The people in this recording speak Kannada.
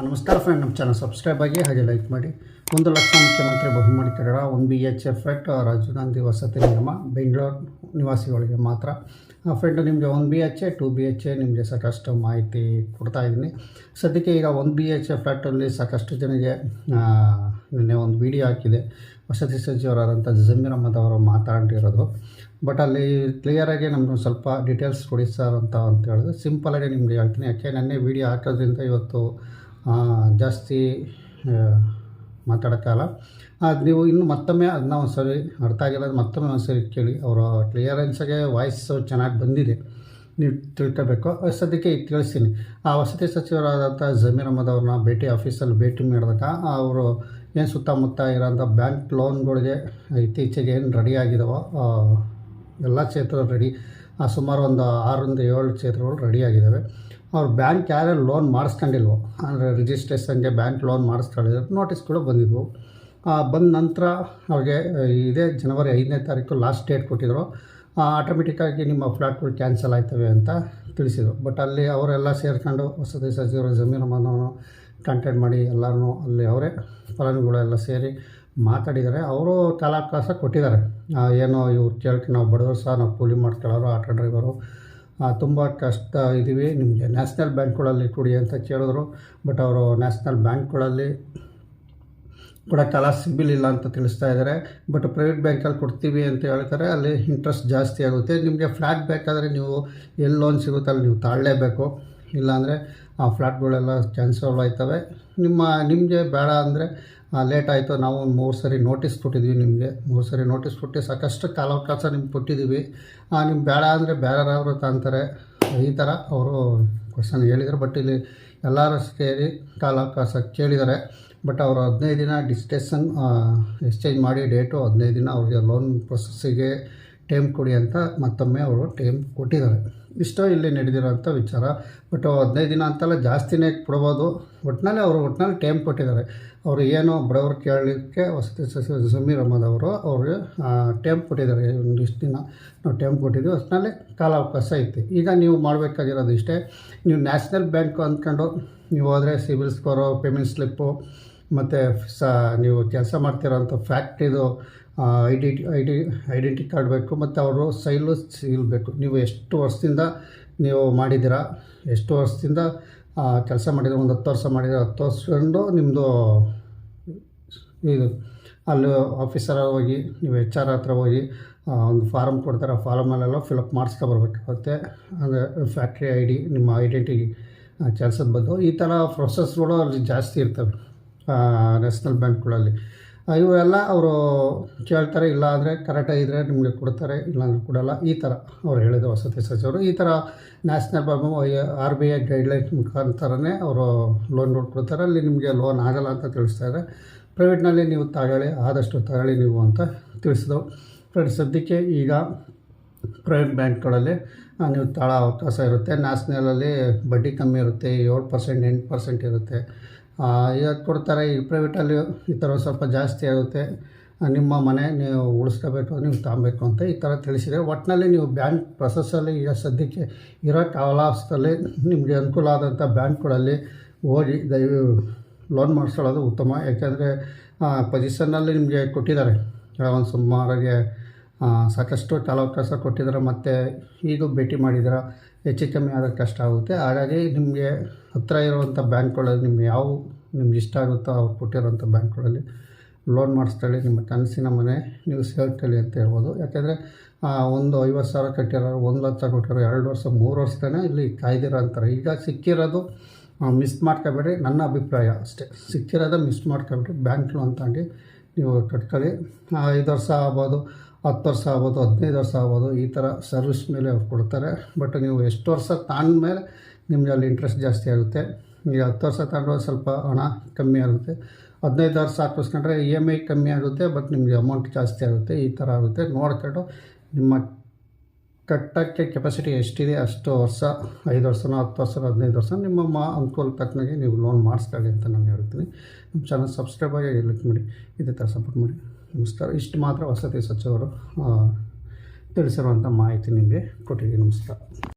ನಮಸ್ಕಾರ ಫ್ರೆಂಡ್ ನಮ್ಮ ಚಾನಲ್ ಸಬ್ಸ್ಕ್ರೈಬ್ ಆಗಿ ಹಾಗೆ ಲೈಕ್ ಮಾಡಿ. ಒಂದು ಲಕ್ಷ ಮುಖ್ಯಮಂತ್ರಿ ಬಹುಮಾನಿ ಕಡಡ one B H F Rajiv Gandhi ವಸತಿ ನಿಗಮ, ಬೆಂಗಳೂರು ನಿವಾಸಿಗಳಿಗೆ ಮಾತ್ರ. ಫ್ರೆಂಡ್ ನಿಮಗೆ one B H A, two B H A ನಿಮಗೆ ಸಾಕಷ್ಟು ಮಾಹಿತಿ ಕೊಡ್ತಾ ಇದ್ದೀನಿ. ಸದ್ಯಕ್ಕೆ ಈಗ ಒನ್ ಬಿ ಎಚ್ ಎ ಫ್ಲ್ಯಾಟಲ್ಲಿ ಸಾಕಷ್ಟು ಜನರಿಗೆ ನಿನ್ನೆ ಒಂದು ವಿಡಿಯೋ ಹಾಕಿದೆ. ವಸತಿ ಸಚಿವರಾದಂಥ ಜಮೀರ್ ಅಹಮದ್ ಅವರು ಮಾತಾಡಿರೋದು ಬಟ್ ಅಲ್ಲಿ ಕ್ಲಿಯರಾಗಿ ನಮ್ಮನ್ನು ಸ್ವಲ್ಪ ಡೀಟೇಲ್ಸ್ ಕೊಡಿ ಸರ್ ಅಂತ ಅಂತ ಹೇಳಿದ್ರೆ. ಸಿಂಪಲಾಗಿ ನಿಮಗೆ ಹೇಳ್ತೀನಿ. ಯಾಕೆ, ನೆನ್ನೆ ವೀಡಿಯೋ ಹಾಕೋದ್ರಿಂದ ಇವತ್ತು ಜಾಸ್ತಿ ಮಾತಾಡೋಕ್ಕಾಗಲ್ಲ ಅದು ನೀವು ಇನ್ನು ಮತ್ತೊಮ್ಮೆ ಅದನ್ನ ಒಂದು ಸರಿ ಅರ್ಥ ಆಗಿಲ್ಲ ಮತ್ತೊಮ್ಮೆ ಒಂದು ಸರಿ ಕೇಳಿ. ಅವರ ಕ್ಲಿಯರೆನ್ಸಾಗೆ ವಾಯ್ಸ್ ಚೆನ್ನಾಗಿ ಬಂದಿದೆ. ನೀವು ತಿಳ್ಕೋಬೇಕು. ಸದ್ಯಕ್ಕೆ ಈಗ ತಿಳಿಸ್ತೀನಿ. ಆ ವಸತಿ ಸಚಿವರಾದಂಥ ಜಮೀರ್ ಅಹಮದ್ ಅವ್ರನ್ನ ಭೇಟಿ ಆಫೀಸಲ್ಲಿ ಭೇಟಿ ಮಾಡಿದಾಗ ಅವರು ಏನು ಸುತ್ತಮುತ್ತ ಇರೋಂಥ ಬ್ಯಾಂಕ್ ಲೋನ್ಗಳಿಗೆ ಇತ್ತೀಚೆಗೆ ಏನು ರೆಡಿ ಆಗಿದಾವೋ ಎಲ್ಲ ಕ್ಷೇತ್ರ ರೆಡಿ ಸುಮಾರು ಒಂದು ಆರರಿಂದ ಏಳು ಕ್ಷೇತ್ರಗಳು ರೆಡಿ ಆಗಿದ್ದಾವೆ ಅವ್ರು ಬ್ಯಾಂಕ್ ಯಾರ್ಯಾರು ಲೋನ್ ಮಾಡಿಸ್ಕೊಂಡಿಲ್ವೋ, ಅಂದರೆ ರಿಜಿಸ್ಟ್ರೇಷನ್ಗೆ ಬ್ಯಾಂಕ್ ಲೋನ್ ಮಾಡಿಸ್ಕೊಂಡಿದ್ರು ನೋಟಿಸ್ಗಳು ಬಂದಿದ್ವು. ಬಂದ ನಂತರ ಅವ್ರಿಗೆ ಇದೇ ಜನವರಿ ಐದನೇ ತಾರೀಕು ಲಾಸ್ಟ್ ಡೇಟ್ ಕೊಟ್ಟಿದ್ರು. ಆಟೋಮೆಟಿಕ್ಕಾಗಿ ನಿಮ್ಮ ಫ್ಲಾಟ್ಗಳು ಕ್ಯಾನ್ಸಲ್ ಆಯ್ತವೆ ಅಂತ ತಿಳಿಸಿದರು. ಬಟ್ ಅಲ್ಲಿ ಅವರೆಲ್ಲ ಸೇರಿಕೊಂಡು ವಸತಿ ಸಚಿವರು, ಜಮೀನು ಮನವನ್ನು ಕಾಂಟ್ಯಾಕ್ಟ್ ಮಾಡಿ ಎಲ್ಲರೂ ಅಲ್ಲಿ ಅವರೇ ಫಲಾನುಭವಿಗಳೆಲ್ಲ ಸೇರಿ ಮಾತಾಡಿದ್ದಾರೆ. ಅವರು ತಲಾಕಾಸ ಕೊಟ್ಟಿದ್ದಾರೆ. ಏನೋ ಇವ್ರು ಕೇಳ್ಕೊಂಡು ನಾವು ಬಡವರು ಸಹ, ನಾವು ಕೂಲಿ ಮಾಡ್ಕೊಳ್ಳೋರು, ಆಟೋ ಡ್ರೈವರು ತುಂಬ ಕಷ್ಟ ಇದ್ದೀವಿ. ನಿಮಗೆ ನ್ಯಾಷನಲ್ ಬ್ಯಾಂಕ್ಗಳಲ್ಲಿ ಕೊಡಿ ಅಂತ ಕೇಳಿದ್ರು ಬಟ್ ಅವರು ನ್ಯಾಷನಲ್ ಬ್ಯಾಂಕ್ಗಳಲ್ಲಿ ಕೊಡೋಕ್ಕಲ್ಲ ಸಿಬಿಲ್ ಇಲ್ಲ ಅಂತ ತಿಳಿಸ್ತಾ ಇದ್ದಾರೆ. ಬಟ್ ಪ್ರೈವೇಟ್ ಬ್ಯಾಂಕಲ್ಲಿ ಕೊಡ್ತೀವಿ ಅಂತ ಹೇಳ್ತಾರೆ, ಅಲ್ಲಿ ಇಂಟ್ರೆಸ್ಟ್ ಜಾಸ್ತಿ ಆಗುತ್ತೆ. ನಿಮಗೆ ಫ್ಲ್ಯಾಟ್ ಬೇಕಾದರೆ ನೀವು ಎಲ್ಲಿ ಲೋನ್ ಸಿಗುತ್ತೆ ಅಲ್ಲಿ ನೀವು ತಾಳಲೇಬೇಕು. ಇಲ್ಲಾಂದರೆ ಆ ಫ್ಲ್ಯಾಟ್ಗಳೆಲ್ಲ ಕ್ಯಾನ್ಸಲ್ ಆಯ್ತವೆ. ನಿಮ್ಮ, ನಿಮಗೆ ಬೇಡ ಅಂದರೆ ಲೇಟ್ ಆಯಿತು. ನಾವು ಒಂದು ಮೂರು ಸರಿ ನೋಟಿಸ್ ಕೊಟ್ಟಿದ್ವಿ ನಿಮಗೆ. ಮೂರು ಸರಿ ನೋಟಿಸ್ ಕೊಟ್ಟು ಸಾಕಷ್ಟು ಕಾಲಾವಕಾಶ ನಿಮ್ಗೆ ಕೊಟ್ಟಿದ್ದೀವಿ. ನಿಮ್ಗೆ ಬೇಡ ಅಂದರೆ ಬೇರೆಯವರು ತಂತಾರೆ ಈ ಥರ ಅವರು ಕ್ವಶನ್ ಹೇಳಿದರು. ಬಟ್ ಇಲ್ಲಿ ಎಲ್ಲರೂ ಸೇರಿ ಕಾಲಾವಕಾಶ ಕೇಳಿದ್ದಾರೆ. ಬಟ್ ಅವರು ಹದಿನೈದು ದಿನ ಡಿಸ್ಟೇಷನ್ ಎಕ್ಸ್ಚೇಂಜ್ ಮಾಡಿ ಡೇಟು ಹದಿನೈದು ದಿನ ಅವ್ರಿಗೆ ಲೋನ್ ಪ್ರೊಸೆಸ್ಸಿಗೆ ಟೈಮ್ ಕೊಡಿ ಅಂತ ಮತ್ತೊಮ್ಮೆ ಅವರು ಟೈಮ್ ಕೊಟ್ಟಿದ್ದಾರೆ. ಇಷ್ಟೋ ಇಲ್ಲಿ ನಡೆದಿರೋಂಥ ವಿಚಾರ. ಬಟ್ ಹದಿನೈದು ದಿನ ಅಂತಲ್ಲ ಜಾಸ್ತಿನೇ ಕೊಡ್ಬೋದು. ಒಟ್ಟಿನಲ್ಲಿ ಅವರು ಒಟ್ಟಿನಲ್ಲಿ ಟೈಮ್ ಕೊಟ್ಟಿದ್ದಾರೆ. ಅವರು ಏನು ಬಡವರು ಕೇಳಲಿಕ್ಕೆ ವಸತಿ ಸಮೀರ್ ಅಹಮದ್ ಅವರು ಅವ್ರಿಗೆ ಟೈಮ್ ಕೊಟ್ಟಿದ್ದಾರೆ. ಒಂದಿಷ್ಟು ದಿನ ನಾವು ಟೈಮ್ ಕೊಟ್ಟಿದ್ವಿ ಒಟ್ಟಿನಲ್ಲಿ ಕಾಲಾವಕಾಶ ಐತಿ. ಈಗ ನೀವು ಮಾಡಬೇಕಾಗಿರೋದು ಇಷ್ಟೇ. ನೀವು ನ್ಯಾಷನಲ್ ಬ್ಯಾಂಕ್ ಅಂದ್ಕೊಂಡು ನೀವು ಹೋದರೆ ಸಿಬಿಲ್ ಸ್ಕೋರು, ಪೇಮೆಂಟ್ ಸ್ಲಿಪ್ಪು, ಮತ್ತು ಸ, ನೀವು ಕೆಲಸ ಮಾಡ್ತಿರೋಂಥ ಫ್ಯಾಕ್ಟ್ರಿದು ಐ ಐಡಿ ಐಡೆಂಟಿ ಕಾರ್ಡ್ ಬೇಕು ಮತ್ತು ಅವರು ಸೈಲು ಸೀಲ್ ಬೇಕು. ನೀವು ಎಷ್ಟು ವರ್ಷದಿಂದ ನೀವು ಮಾಡಿದ್ದೀರಾ, ಎಷ್ಟು ವರ್ಷದಿಂದ ಕೆಲಸ ಮಾಡಿದ್ರೆ ಒಂದು ಹತ್ತು ವರ್ಷ ಮಾಡಿದ್ರೆ ಹತ್ತು ವರ್ಷಕೊಂಡು ನಿಮ್ಮದು ಇದು, ಅಲ್ಲಿ ಆಫೀಸರ್ ಹೋಗಿ, ನೀವು ಎಚ್ ಆರ್ ಹತ್ರ ಹೋಗಿ ಒಂದು ಫಾರಮ್ ಕೊಡ್ತಾರೆ, ಆ ಫಾರಮಲ್ಲೆಲ್ಲ ಫಿಲಪ್ ಮಾಡಿಸ್ಕೊಬರ್ಬೇಕಾಗುತ್ತೆ ಅಂದರೆ ಫ್ಯಾಕ್ಟ್ರಿ ಐ ಡಿ, ನಿಮ್ಮ ಐಡೆಂಟಿ ಕೆಲಸದ ಬಂದು ಈ ಥರ ಪ್ರೊಸೆಸ್ಗಳು ಅಲ್ಲಿ ಜಾಸ್ತಿ ಇರ್ತವೆ ನ್ಯಾಷನಲ್ ಬ್ಯಾಂಕ್ಗಳಲ್ಲಿ ಆ, ಇವೆಲ್ಲ ಅವರು ಕೇಳ್ತಾರೆ ಇಲ್ಲ ಅಂದರೆ ಕರೆಕ್ಟಾಗಿ ಇದ್ದರೆ ನಿಮಗೆ ಕೊಡ್ತಾರೆ ಇಲ್ಲಾಂದರೆ ಕೊಡಲ್ಲ. ಈ ಥರ ಅವ್ರು ಹೇಳಿದ್ರು ವಸತಿ ಸಚಿವರು. ಈ ಥರ national bank R B I guidelines ಮುಖಾಂತರನೇ ಅವರು ಲೋನ್ ಕೊಡ್ತಾರೆ. ಅಲ್ಲಿ ನಿಮಗೆ ಲೋನ್ ಆಗಲ್ಲ ಅಂತ ತಿಳಿಸ್ತಾ ಇದ್ದಾರೆ. ಪ್ರೈವೇಟ್ನಲ್ಲಿ ನೀವು ತಗೊಳ್ಳಿ ಆದಷ್ಟು ತಗೊಳ್ಳಿ ನೀವು ಅಂತ ತಿಳಿಸಿದ್ರು. ಫ್ರೆಂಡ್ಸ್ ಸದ್ಯಕ್ಕೆ ಈಗ ಪ್ರೈವೇಟ್ ಬ್ಯಾಂಕ್ಗಳಲ್ಲಿ ನೀವು ತಾಳ ಅವಕಾಶ ಇರುತ್ತೆ. ನ್ಯಾಷನಲಲ್ಲಿ ಬಡ್ಡಿ ಕಮ್ಮಿ ಇರುತ್ತೆ ಏಳು ಪರ್ಸೆಂಟ್ ಎಂಟು ಪರ್ಸೆಂಟ್ ಇರುತ್ತೆ. ಈಗ ಕೊಡ್ತಾರೆ, ಈ ಪ್ರೈವೇಟಲ್ಲಿ ಈ ಥರ ಸ್ವಲ್ಪ ಜಾಸ್ತಿ ಆಗುತ್ತೆ. ನಿಮ್ಮ ಮನೆ ನೀವು ಉಳಿಸ್ಕೋಬೇಕು, ನೀವು ತಗೊಬೇಕು ಅಂತ ಈ ಥರ ತಿಳಿಸಿದೆ. ಒಟ್ಟಿನಲ್ಲಿ ನೀವು ಬ್ಯಾಂಕ್ ಪ್ರೊಸೆಸ್ಸಲ್ಲಿ ಈಗ ಸದ್ಯಕ್ಕೆ ಇರೋ ಕಾಲಾವಸ್ಥದಲ್ಲಿ ನಿಮಗೆ ಅನುಕೂಲ ಆದಂಥ ಬ್ಯಾಂಕ್ಗಳಲ್ಲಿ ಹೋಗಿ ದಯವಿ ಲೋನ್ ಮಾಡಿಸ್ಕೊಳ್ಳೋದು ಉತ್ತಮ. ಯಾಕೆಂದರೆ ಪೊಸಿಷನ್ನಲ್ಲಿ ನಿಮಗೆ ಕೊಟ್ಟಿದ್ದಾರೆ. ಒಂದು ಸುಮಾರಾಗಿ ಸಾಕಷ್ಟು ತಾಲಾವಕಾಶ ಕೊಟ್ಟಿದ್ದಾರೆ ಮತ್ತು ಈಗೂ ಭೇಟಿ ಮಾಡಿದ್ರೆ ಹೆಚ್ಚು ಕಮ್ಮಿ ಆದರೆ ಕಷ್ಟ ಆಗುತ್ತೆ. ಹಾಗಾಗಿ ನಿಮಗೆ ಹತ್ತಿರ ಇರುವಂಥ ಬ್ಯಾಂಕ್ಗಳಲ್ಲಿ ನಿಮ್ಗೆ ಯಾವ ನಿಮ್ಗೆ ಇಷ್ಟ ಆಗುತ್ತೋ ಅವ್ರು ಕೊಟ್ಟಿರೋಂಥ ಬ್ಯಾಂಕ್ಗಳಲ್ಲಿ ಲೋನ್ ಮಾಡಿಸ್ಕೊಳ್ಳಿ, ನಿಮ್ಮ ಕನಸಿನ ಮನೆ ನೀವು ಸೇರ್ಕೊಳ್ಳಿ ಅಂತ ಹೇಳ್ಬೋದು. ಯಾಕೆಂದರೆ ಒಂದು ಐವತ್ತು ಸಾವಿರ ಕಟ್ಟಿರೋರು, ಒಂದು ಲಕ್ಷ ಕೊಟ್ಟಿರೋ ಎರಡು ವರ್ಷ, ಮೂರು ವರ್ಷನೇ ಇಲ್ಲಿ ಕಾಯ್ದಿರೋ ಅಂತಾರೆ. ಈಗ ಸಿಕ್ಕಿರೋದು ಮಿಸ್ ಮಾಡ್ಕೋಬೇಡಿ, ನನ್ನ ಅಭಿಪ್ರಾಯ ಅಷ್ಟೇ. ಸಿಕ್ಕಿರೋದು ಮಿಸ್ ಮಾಡ್ಕೊಬೇಡಿ ಬ್ಯಾಂಕ್ ಲೋನ್ ತಗೊಂಡು ನೀವು ಕಟ್ಕೊಳ್ಳಿ. ಐದು ವರ್ಷ ಆಗ್ಬೋದು, ಹತ್ತು ವರ್ಷ ಆಗ್ಬೋದು, ಹದಿನೈದು ವರ್ಷ ಆಗ್ಬೋದು, ಈ ಥರ ಸರ್ವಿಸ್ ಮೇಲೆ ಅವ್ರು ಕೊಡ್ತಾರೆ. ಬಟ್ ನೀವು ಎಷ್ಟು ವರ್ಷ ಮೇಲೆ ನಿಮಗೆ ಅಲ್ಲಿ ಇಂಟ್ರೆಸ್ಟ್ ಜಾಸ್ತಿ ಆಗುತ್ತೆ. ಈಗ ಹತ್ತು ವರ್ಷ ತಗೊಂಡ್ರೆ ಸ್ವಲ್ಪ ಹಣ ಕಮ್ಮಿ ಆಗುತ್ತೆ. ಹದಿನೈದು ವರ್ಷ ಹಾಕಿಸ್ಕೊಂಡ್ರೆ ಇ ಎಂ ಐ ಕಮ್ಮಿ ಆಗುತ್ತೆ ಬಟ್ ನಿಮಗೆ ಅಮೌಂಟ್ ಜಾಸ್ತಿ ಆಗುತ್ತೆ, ಈ ಥರ ಆಗುತ್ತೆ. ನೋಡ್ಕೊಂಡು ನಿಮ್ಮ ಕಟ್ಟೋಕ್ಕೆ ಕೆಪಾಸಿಟಿ ಎಷ್ಟಿದೆ ಅಷ್ಟು ವರ್ಷ, ಐದು ವರ್ಷನೋ ಹತ್ತು ವರ್ಷನೋ ಹದಿನೈದು ವರ್ಷ ನಿಮ್ಮ ಮಾ ಅನುಕೂಲ ತಕ್ಕನಾಗೆ ನೀವು ಲೋನ್ ಮಾಡಿಸ್ಕೊಳ್ಳಿ ಅಂತ ನಾನು ಹೇಳ್ತೀನಿ. ನಮ್ಮ ಚಾನಲ್ ಸಬ್ಸ್ಕ್ರೈಬ್ ಆಗಿ ಲೈಕ್ ಮಾಡಿ, ಇದೇ ಥರ ಸಪೋರ್ಟ್ ಮಾಡಿ. ನಮಸ್ಕಾರ. ಇಷ್ಟು ಮಾತ್ರ. ವಸತಿ ಸಚಿವರು ತಿಳಿಸಿರುವಂಥ ಮಾಹಿತಿ ನಿಮಗೆ ಕೊಟ್ಟಿದ್ದೀನಿ. ನಮಸ್ಕಾರ.